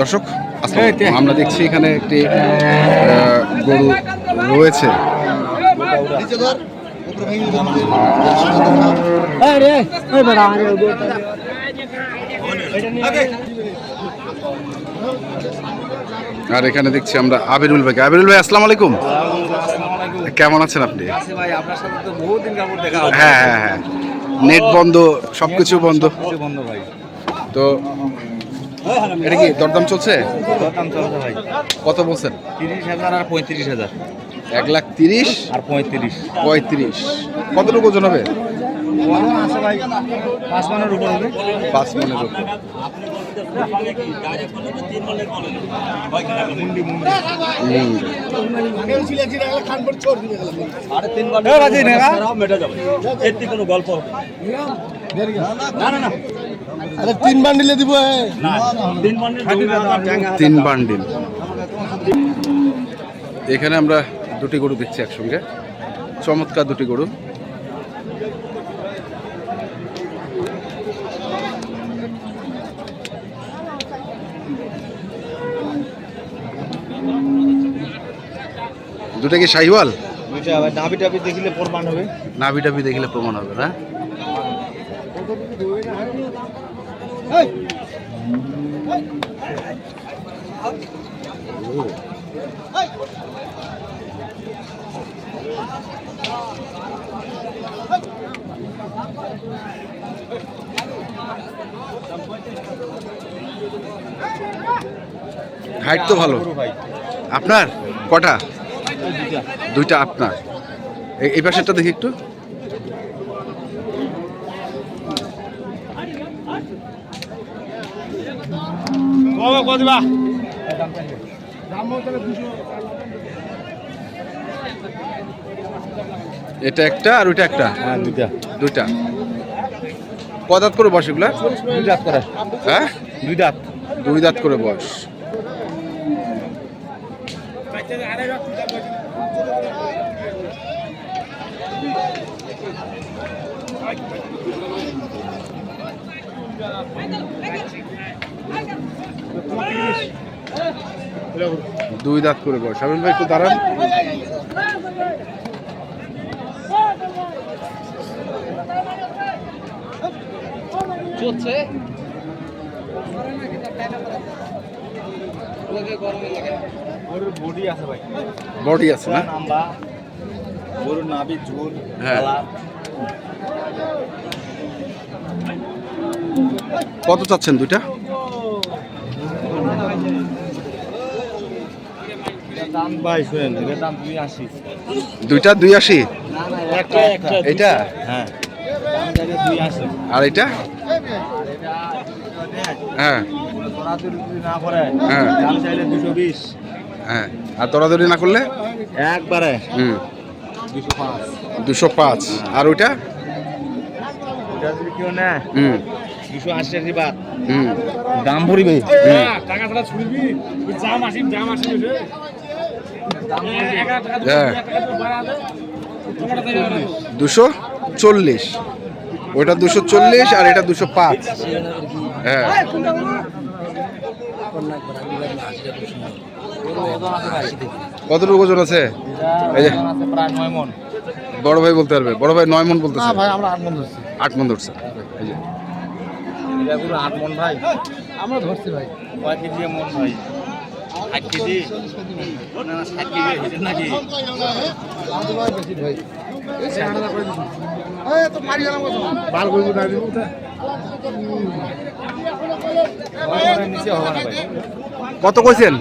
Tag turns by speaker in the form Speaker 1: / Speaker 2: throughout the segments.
Speaker 1: দর্শক আমরা দেখছি এখানে একটি গরু রয়েছে। আর এখানে দেখছি আমরা আবিরুল ভাই আবিরুল ভাই আসসালামু আলাইকুম। কেমন আছেন আপনি?
Speaker 2: ভাই আপনার সাথে তো বহুদিন কাপড় দেখা
Speaker 1: হ্যাঁ হ্যাঁ হ্যাঁ। নেট বন্ধ সবকিছু বন্ধ।
Speaker 2: বন্ধ ভাই।
Speaker 1: তো এটা কি দরদাম চলছে?
Speaker 2: দরদাম চলছে ভাই।
Speaker 1: কত বলছেন?
Speaker 2: তিরিশ হাজার আর পঁয়ত্রিশ হাজার।
Speaker 1: এক লাখ তিরিশ?
Speaker 2: আর পঁয়ত্রিশ।
Speaker 1: পঁয়ত্রিশ। কতটুকু ওজন হবে?
Speaker 2: পাঁচ মানের উপর হবে।
Speaker 1: পাঁচ মানের উপর। হুম।
Speaker 3: তিন বান্ডিলে দিব
Speaker 1: তিন বান্ডিল এখানে আমরা দুটি গরু দেখছি একসঙ্গে চমৎকার দুটি গরু দুটা কি শাহিওয়াল?
Speaker 2: ডাবি টাবি দেখিলে প্রমাণ হবে।
Speaker 1: নাভি টাভি দেখলে প্রমাণ হবে না? হাইট তো ভালো। আপনার? কটা? দুইটা আপনার এই- এই পাশেরটা দেখি একটু এটা একটা আর ওইটা একটা
Speaker 2: হ্যাঁ দুইটা
Speaker 1: দুইটা কদাত করে বস এগুলা
Speaker 2: দুই দাঁত করে
Speaker 1: হ্যাঁ
Speaker 2: দুই দাঁত
Speaker 1: দুই দাঁত করে বয়স দুই দাঁত করে বয়স আমিন ভাই একটু দাঁড়ান।
Speaker 2: বডি আছে
Speaker 1: না?
Speaker 2: গরুর নাভি ঝুল
Speaker 1: হ্যাঁ। কত চাচ্ছেন দুইটা? দুইটা দুই আশি? এটা
Speaker 2: হ্যাঁ
Speaker 1: আর এটা হ্যাঁ। হ্যাঁ। হ্যাঁ। আর দরাদরি না করলে?
Speaker 2: একবারে।
Speaker 1: হুম।
Speaker 2: দুশো পাঁচ।
Speaker 1: আর ওইটা
Speaker 2: ওটা যদি কেউ নেয়
Speaker 1: হুম
Speaker 2: দুশো আশি আশি বাদ
Speaker 1: হুম
Speaker 2: দাম
Speaker 1: হ্যাঁ। দুশো চল্লিশ। ওটা দুশো চল্লিশ আর এটা দুশো পাঁচ। হ্যাঁ। কতটুকু ওজন আছে? এই যে। বড় ভাই বলতে পারবে। বড় ভাই নয় মন বলতে
Speaker 3: ভাই আমরা আট মন ধরছি।
Speaker 1: আট মন ধরছে। এই যে।
Speaker 2: এটা আট মন ভাই।
Speaker 3: আমরা ধরছি ভাই।
Speaker 2: কয় কেজি মন ভাই? ষাট কেজি? না না ষাট কেজি নাকি?
Speaker 3: ভাই? কত
Speaker 1: কইছেন?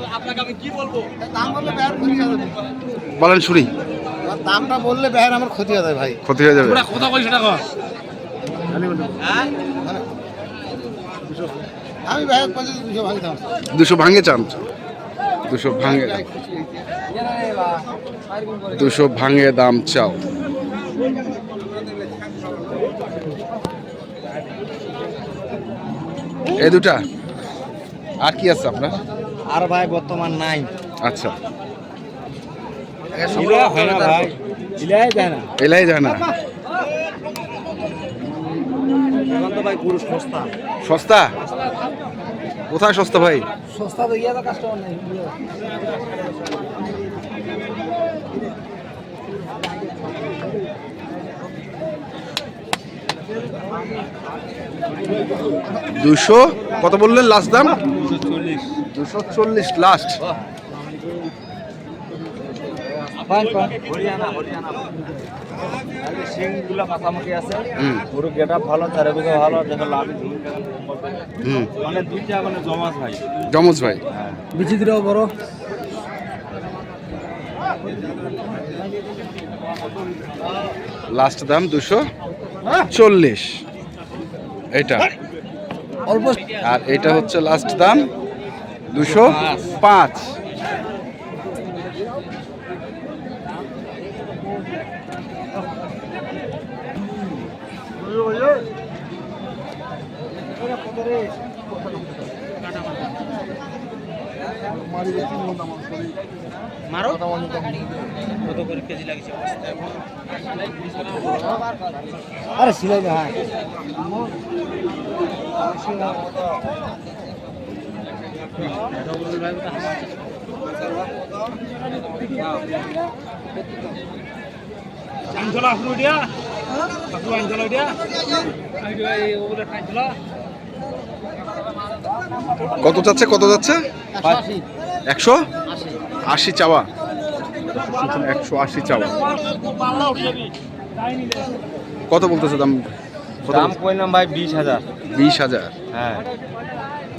Speaker 1: বলেন শুনি।
Speaker 3: দামটা বললে বেহার আমার ক্ষতি হয়ে যায় ভাই।
Speaker 1: ক্ষতি হয়ে যাবে।
Speaker 4: কথা কই সেটা কর
Speaker 3: আমি বেহার পঁচিশ দুশো ভাঙি
Speaker 1: চান। দুশো ভাঙে। দুশো ভাঙে দাম চাও। এই দুটা? আর কি আছে আপনার?
Speaker 2: আর ভাই বর্তমান নাই।
Speaker 1: আচ্ছা।
Speaker 2: ইলা হয় না ভাই। ইলাই দেয় না।
Speaker 1: এলাই যায় না
Speaker 2: তো ভাই পুরো সস্তা।
Speaker 1: সস্তা? কোথায় সস্তা ভাই?
Speaker 3: সস্তা তো ইয়া কাস্টমার নেই
Speaker 1: দুশো? কত বললেন লাস্ট দাম?
Speaker 2: দুশো চল্লিশ।
Speaker 1: লাস্ট
Speaker 2: হরিয়ানা হরিয়ানা সিংগুলা মাথামুখি আছে। পুরো গেট আপ ভালো চারিদিকে ভালো দেখো লাভ মানে দুইটা মানে জমাস ভাই।
Speaker 1: জমজ ভাই।
Speaker 2: হ্যাঁ।
Speaker 3: বিচিত্র বড়।
Speaker 1: লাস্ট দাম দুশো চল্লিশ। এটা
Speaker 3: অল্প।
Speaker 1: আর এটা হচ্ছে লাস্ট দাম দুশো পাঁচ।
Speaker 2: মারো? কত করে কেজি লাগছে?
Speaker 3: আরে সিলাই না হ্যাঁ।
Speaker 4: আনছলা আপনি উঠিয়া আপনি আনছলা
Speaker 1: কত যাচ্ছে কত যাচ্ছে? একশো আশি। চাওয়া। একশো আশি চাওয়া। কত বলতেছে দাম?
Speaker 2: দাম কইলাম ভাই বিশ হাজার।
Speaker 1: বিশ হাজার।
Speaker 2: হ্যাঁ।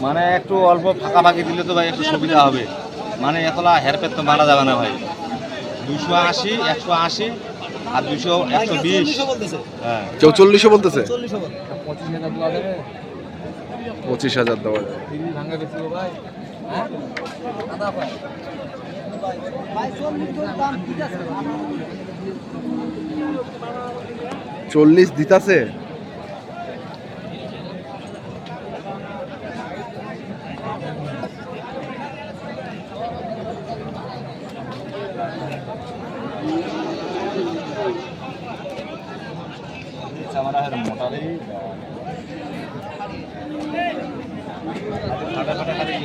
Speaker 2: মানে একটু অল্প ফাঁকা ফাঁকি দিলে তো ভাই একটু সুবিধা হবে। মানে এতলা হেরপের তো মারা যাবে না ভাই। দুশো আশি একশো আশি। আর দুশো একশো বিশ। হ্যাঁ।
Speaker 1: চৌচল্লিশও বলতেছে?
Speaker 3: পঁচিশ হাজার দেওয়া যাবে
Speaker 1: পঁচিশ হাজার দেওয়া যায়।
Speaker 3: হ্যাঁ
Speaker 1: চল্লিশ দিতাছে?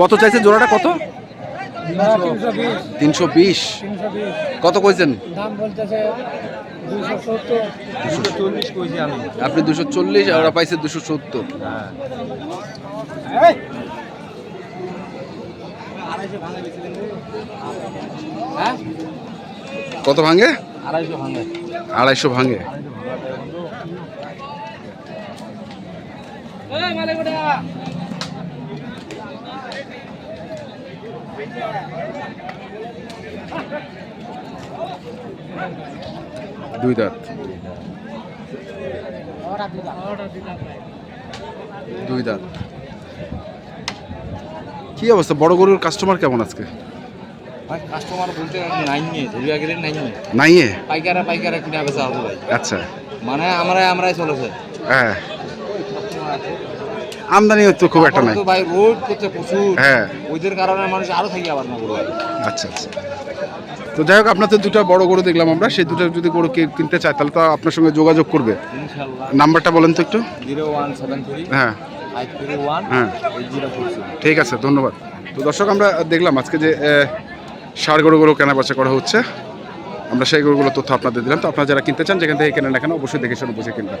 Speaker 1: কত চাইছে জোড়াটা? কত?
Speaker 3: তিনশো বিশ।
Speaker 1: কত কইছেন? আপনি দুশো চল্লিশ আর ওরা পাইছে দুশো সত্তর। কত ভাঙে?
Speaker 2: আড়াইশো ভাঙে।
Speaker 1: আড়াইশো ভাঙে। দুই দাঁত। দুই দাঁত। কি অবস্থা? বড় গরুর কাস্টমার কেমন আজকে?
Speaker 2: কাস্টমার বলতে ধরিয়া গেলে
Speaker 1: নাইয়ে।
Speaker 2: পাইকারা পাইকারা কিনা বেচা হবে ভাই।
Speaker 1: আচ্ছা।
Speaker 2: মানে আমরা আমরাই চলেছে।
Speaker 1: হ্যাঁ। আমদানি তো খুব একটা নাই।
Speaker 2: ভাই রোড করছে প্রচুর।
Speaker 1: হ্যাঁ।
Speaker 2: ওইদের কারণে মানুষ আরও থাকি আবার না ভাই
Speaker 1: আচ্ছা আচ্ছা। তো যাই হোক আপনার তো দুটো বড় গরু দেখলাম আমরা। সেই দুটো যদি গরু কিনতে চায় তাহলে তো আপনার সঙ্গে যোগাযোগ করবে। নাম্বারটা বলেন তো একটু।
Speaker 2: Zero one seven three.
Speaker 1: হ্যাঁ। হ্যাঁ। ঠিক আছে ধন্যবাদ। তো দর্শক আমরা দেখলাম আজকে যে ষাঁড় গরুগুলো কেনা বেচা করা হচ্ছে। আমরা সেই গরুগুলো তথ্য আপনাদের দিলাম। তো আপনারা যারা কিনতে চান যেখান থেকে কেনেন না কেন অবশ্যই দেখে শুনে বুঝে কিনবেন।